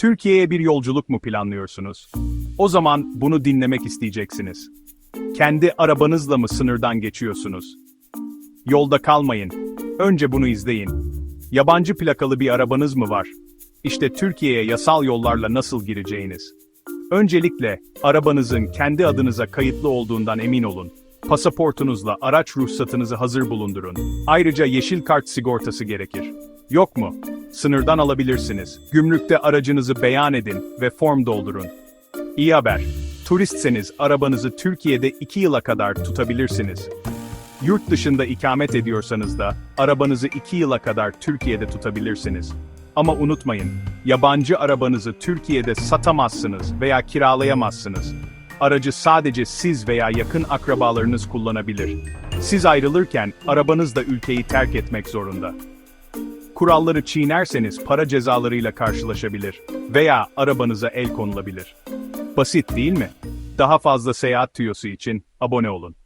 Türkiye'ye bir yolculuk mu planlıyorsunuz? O zaman bunu dinlemek isteyeceksiniz. Kendi arabanızla mı sınırdan geçiyorsunuz? Yolda kalmayın. Önce bunu izleyin. Yabancı plakalı bir arabanız mı var? İşte Türkiye'ye yasal yollarla nasıl gireceğiniz. Öncelikle, arabanızın kendi adınıza kayıtlı olduğundan emin olun. Pasaportunuzla araç ruhsatınızı hazır bulundurun. Ayrıca yeşil kart sigortası gerekir. Yok mu? Sınırdan alabilirsiniz. Gümrükte aracınızı beyan edin ve form doldurun. İyi haber. Turistseniz arabanızı Türkiye'de 2 yıla kadar tutabilirsiniz. Yurt dışında ikamet ediyorsanız da arabanızı 2 yıla kadar Türkiye'de tutabilirsiniz. Ama unutmayın, yabancı arabanızı Türkiye'de satamazsınız veya kiralayamazsınız. Aracı sadece siz veya yakın akrabalarınız kullanabilir. Siz ayrılırken arabanız da ülkeyi terk etmek zorunda. Kuralları çiğnerseniz para cezalarıyla karşılaşabilir veya arabanıza el konulabilir. Basit değil mi? Daha fazla seyahat tüyosu için abone olun.